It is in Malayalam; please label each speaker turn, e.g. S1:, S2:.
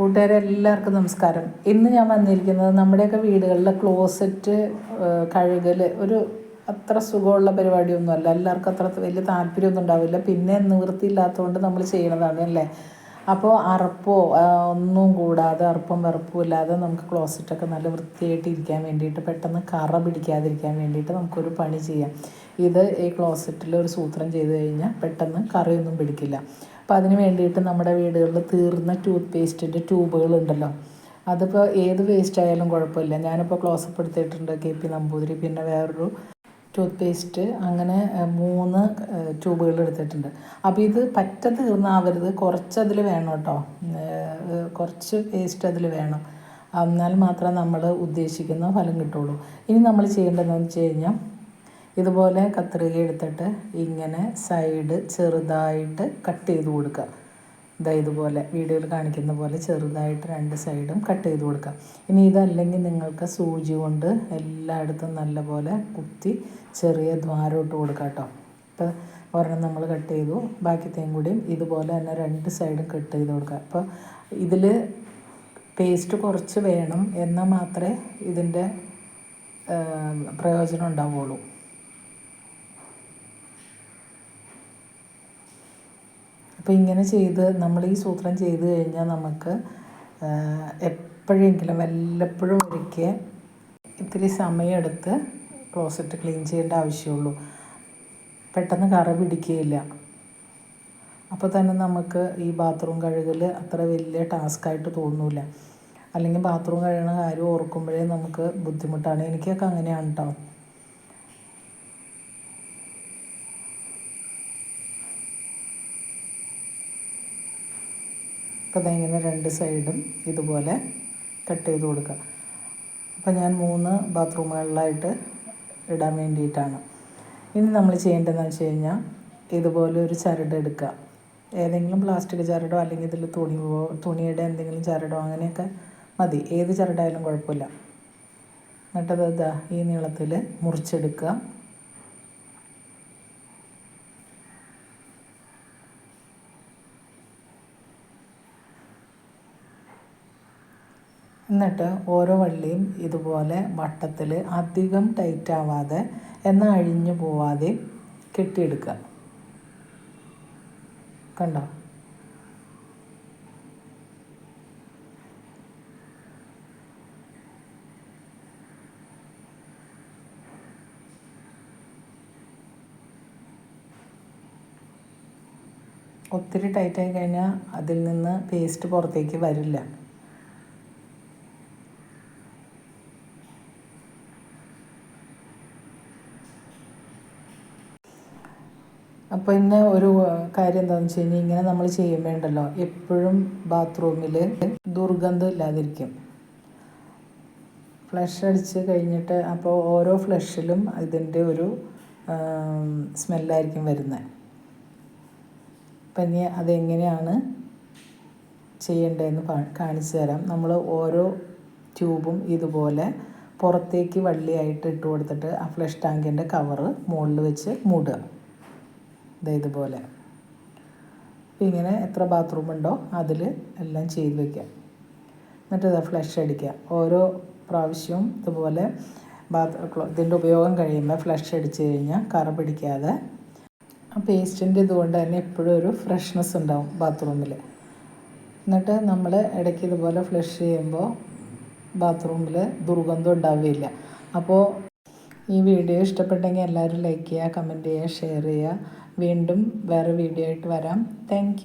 S1: കൂട്ടുകാരെ എല്ലാവർക്കും നമസ്കാരം. ഇന്ന് ഞാൻ വന്നിരിക്കുന്നത് നമ്മുടെയൊക്കെ വീടുകളിലെ ക്ലോസറ്റ് കഴുകൽ ഒരു അത്ര സുഖമുള്ള പരിപാടിയൊന്നുമല്ല എല്ലാവർക്കും അത്ര വലിയ താല്പര്യമൊന്നും ഉണ്ടാവില്ല. പിന്നെ നിവൃത്തിയില്ലാത്തതുകൊണ്ട് നമ്മൾ ചെയ്യണതാണ് അല്ലേ? അപ്പോൾ അറപ്പോ ഒന്നും കൂടാതെ അറപ്പും വെറുപ്പും ഇല്ലാതെ നമുക്ക് ക്ലോസറ്റൊക്കെ നല്ല വൃത്തിയായിട്ട് ഇരിക്കാൻ വേണ്ടിയിട്ട് പെട്ടെന്ന് കറ പിടിക്കാതിരിക്കാൻ വേണ്ടിയിട്ട് നമുക്കൊരു പണി ചെയ്യാം. ഇത് ഈ ക്ലോസറ്റിൽ ഒരു സൂത്രം ചെയ്ത് കഴിഞ്ഞാൽ പെട്ടെന്ന് കറിയൊന്നും പിടിക്കില്ല. അപ്പോൾ അതിന് വേണ്ടിയിട്ട് നമ്മുടെ വീടുകളിൽ തീർന്ന ടൂത്ത് പേസ്റ്റിന്റെ ട്യൂബുകൾ ഉണ്ടല്ലോ അതിപ്പോൾ ഏത് വേസ്റ്റ് ആയാലും കുഴപ്പമില്ല. ഞാനിപ്പോൾ ക്ലോസപ്പ് എടുത്തിട്ടുണ്ട് കെ പി നമ്പൂതിരി. പിന്നെ വേറൊരു ടൂത്ത് പേസ്റ്റ് അങ്ങനെ മൂന്ന് ട്യൂബുകൾ എടുത്തിട്ടുണ്ട്. അപ്പോൾ ഇത് പറ്റ തീർന്നാവരുത്. കുറച്ചതിൽ വേണം കേട്ടോ. കുറച്ച് പേസ്റ്റ് അതിൽ വേണം. എന്നാൽ മാത്രമേ നമ്മൾ ഉദ്ദേശിക്കുന്ന ഫലം കിട്ടുള്ളൂ. ഇനി നമ്മൾ ചെയ്യേണ്ടതെന്ന് വെച്ച് കഴിഞ്ഞാൽ ഇതുപോലെ കത്രിക എടുത്തിട്ട് ഇങ്ങനെ സൈഡ് ചെറുതായിട്ട് കട്ട് ചെയ്ത് കൊടുക്കുക. ഇതാ ഇതുപോലെ വീഡിയോയിൽ കാണിക്കുന്ന പോലെ ചെറുതായിട്ട് രണ്ട് സൈഡും കട്ട് ചെയ്ത് കൊടുക്കാം ഇനി ഇതല്ലെങ്കിൽ നിങ്ങൾക്ക് സൂചി കൊണ്ട് എല്ലായിടത്തും നല്ലപോലെ കുത്തി ചെറിയ ദ്വാരം ഇട്ട് കൊടുക്കാം കേട്ടോ. ഇപ്പോൾ ഒരെണ്ണം നമ്മൾ കട്ട് ചെയ്തു. ബാക്കിത്തെയും കൂടിയും ഇതുപോലെ തന്നെ രണ്ട് സൈഡും കട്ട് ചെയ്ത് കൊടുക്കുക. അപ്പോൾ ഇതിൽ പേസ്റ്റ് കുറച്ച് വേണം. എന്നാൽ മാത്രമേ ഇതിന്റെ പ്രയോജനം ഉണ്ടാവുള്ളൂ അപ്പോൾ ഇങ്ങനെ ചെയ്ത് നമ്മൾ ഈ സൂത്രം ചെയ്ത് കഴിഞ്ഞാൽ നമുക്ക് എപ്പോഴെങ്കിലും വല്ലപ്പോഴും ഒരിക്കൽ ഇത്തിരി സമയമെടുത്ത് ക്ലോസറ്റ് ക്ലീൻ ചെയ്യേണ്ട ആവശ്യമുള്ളൂ. പെട്ടെന്ന് കറ പിടിക്കുകയില്ല അപ്പോൾ തന്നെ നമുക്ക് ഈ ബാത്റൂം കഴുകൽ അത്ര വലിയ ടാസ്ക്കായിട്ട് തോന്നില്ല അല്ലെങ്കിൽ ബാത്റൂം കഴുകണ കാര്യം ഓർക്കുമ്പോഴേ നമുക്ക് ബുദ്ധിമുട്ടാണ്. എനിക്കൊക്കെ അങ്ങനെയാണ് കേട്ടോ അപ്പോൾ ദാ ഇങ്ങനെ രണ്ട് സൈഡും ഇതുപോലെ കട്ട് ചെയ്ത് കൊടുക്കുക. അപ്പോൾ ഞാൻ മൂന്ന് ബാത്റൂമുകളിലായിട്ട് ഇടാൻ വേണ്ടിയിട്ടാണ്. ഇനി നമ്മൾ ചെയ്യേണ്ടതെന്ന് വെച്ച് കഴിഞ്ഞാൽ ഇതുപോലെ ഒരു ചരട് എടുക്കുക. ഏതെങ്കിലും പ്ലാസ്റ്റിക് ചരടോ അല്ലെങ്കിൽ ഇതിൽ തുണിയോ തുണിയുടെ എന്തെങ്കിലും ചരടോ അങ്ങനെയൊക്കെ മതി. ഏത് ചരടായാലും കുഴപ്പമില്ല. എന്നിട്ടത് ഇതാ ഈ നീളത്തിൽ മുറിച്ചെടുക്കുക. എന്നിട്ട് ഓരോ വള്ളിയും ഇതുപോലെ വട്ടത്തിൽ അധികം ടൈറ്റ് ആവാതെ എന്നാൽ അഴിഞ്ഞു പോവാതെ കെട്ടിയെടുക്കുക. കണ്ടോ? ഒത്തിരി ടൈറ്റായി കഴിഞ്ഞാൽ അതിൽ നിന്ന് പേസ്റ്റ് പുറത്തേക്ക് വരില്ല. അപ്പോൾ ഇന്ന് ഒരു കാര്യം എന്താണെന്ന് വെച്ച് കഴിഞ്ഞാൽ ഇങ്ങനെ നമ്മൾ ചെയ്യുമ്പോണ്ടല്ലോ. എപ്പോഴും ബാത്റൂമിൽ ദുർഗന്ധം ഇല്ലാതിരിക്കും. ഫ്ലഷ് അടിച്ച് കഴിഞ്ഞിട്ട് അപ്പോൾ ഓരോ ഫ്ലഷിലും ഇതിന്റെ ഒരു സ്മെല്ലായിരിക്കും വരുന്നത് അപ്പം ഇനി അതെങ്ങനെയാണ് ചെയ്യേണ്ടതെന്ന് കാണിച്ചു തരാം. നമ്മൾ ഓരോ ട്യൂബും ഇതുപോലെ പുറത്തേക്ക് വള്ളിയായിട്ട് ഇട്ട് കൊടുത്തിട്ട് ആ ഫ്ലഷ് ടാങ്കിന്റെ കവറ് മുകളിൽ വെച്ച് മൂടുക. ദേ ഇതുപോലെ. ഇങ്ങനെ എത്ര ബാത്റൂം ഉണ്ടോ അതിൽ എല്ലാം ചെയ്ത് വയ്ക്കുക എന്നിട്ട് ഇത് ഫ്ലഷ് അടിക്കുക. ഓരോ പ്രാവശ്യവും ഇതുപോലെ ബാത്ത് ഇതിന്റെ ഉപയോഗം കഴിയുമ്പോൾ ഫ്ലഷ് അടിച്ച് കഴിഞ്ഞാൽ കറ പിടിക്കാതെ ആ പേസ്റ്റിന്റെ ഇതുകൊണ്ട് തന്നെ എപ്പോഴും ഒരു ഫ്രഷ്നെസ് ഉണ്ടാവും ബാത്റൂമിൽ എന്നിട്ട് നമ്മൾ ഇടയ്ക്ക് ഇതുപോലെ ഫ്ലഷ് ചെയ്യുമ്പോൾ ബാത്റൂമിൽ ദുർഗന്ധം ഉണ്ടാവുകയില്ല. അപ്പോൾ ഈ വീഡിയോ ഇഷ്ടപ്പെട്ടെങ്കിൽ എല്ലാവരും ലൈക്ക് ചെയ്യുക കമന്റ് ചെയ്യുക ഷെയർ ചെയ്യുക. വീണ്ടും വേറെ വീഡിയോ ആയിട്ട് വരാം. താങ്ക്